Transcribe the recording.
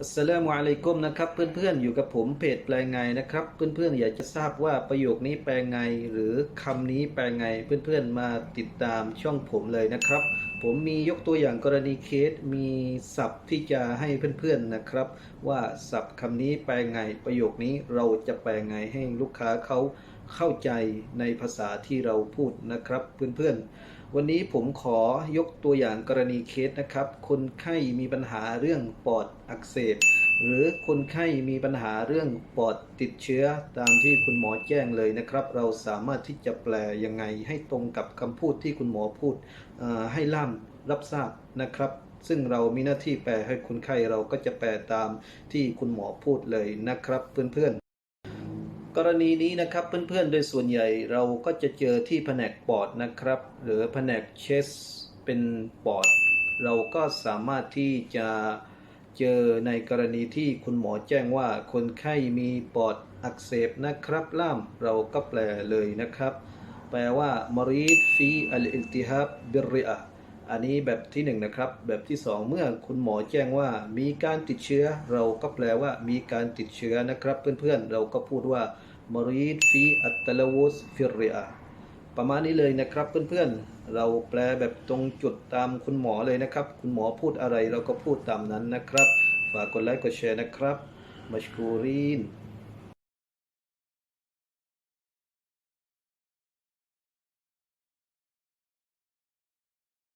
อัสสลามุอะลัยกุมนะครับเพื่อนๆอยู่กับผมเพจแปลงไงนะครับ เพื่อนๆอยากจะทราบว่าประโยคนี้แปลงไง หรือคำนี้แปลงไงเพื่อนๆมาติดตามช่องผมเลยนะครับ ผมมียกตัวอย่างกรณีเคสมีศัพท์ที่จะให้เพื่อนๆนะครับ ว่าศัพท์คำนี้แปลงไง ประโยคนี้เราจะแปลงไงให้ลูกค้าเขาเข้าใจในภาษาที่เราพูดนะครับ เพื่อนๆ วันนี้ผมขอยกตัวอย่างกรณีเคสนะครับ คนไข้มีปัญหาเรื่องปอดอักเสบหรือคนไข้มีปัญหาเรื่องปอดติดเชื้อตามที่คุณหมอแจ้งเลยนะครับ เราสามารถที่จะแปลยังไงให้ตรงกับคำพูดที่คุณหมอพูดให้ล่ามรับทราบนะครับ ซึ่งเรามีหน้าที่แปลให้คนไข้เราก็จะแปลตามที่คุณหมอพูดเลยนะครับเพื่อนๆ กรณีนี้นะครับเพื่อนๆ โดยส่วนใหญ่เราก็จะเจอที่แผนกปอดนะครับ หรือแผนกเชสเป็นปอด เราก็สามารถที่จะเจอในกรณีที่คุณหมอแจ้งว่าคนไข้มีปอดอักเสบนะครับ ล่ามเราก็แปลเลยนะครับ แปลว่า มรีดฟีอัลอิลติฮับบิริอะ อันนี้แบบที่หนึ่งนะครับ แบบที่สองเมื่อคุณหมอแจ้งว่ามีการติดเชื้อ เราก็แปลว่ามีการติดเชื้อนะครับ เพื่อนๆ เราก็พูดว่ามรีดฟีอัตลาวุสฟิริอะประมาณนี้เลยนะครับเพื่อนๆ เราแปลแบบตรงจุดตามคุณหมอเลยนะครับ คุณหมอพูดอะไรเราก็พูดตามนั้นนะครับ ฝากกดไลค์กดแชร์นะครับมัชกูรีน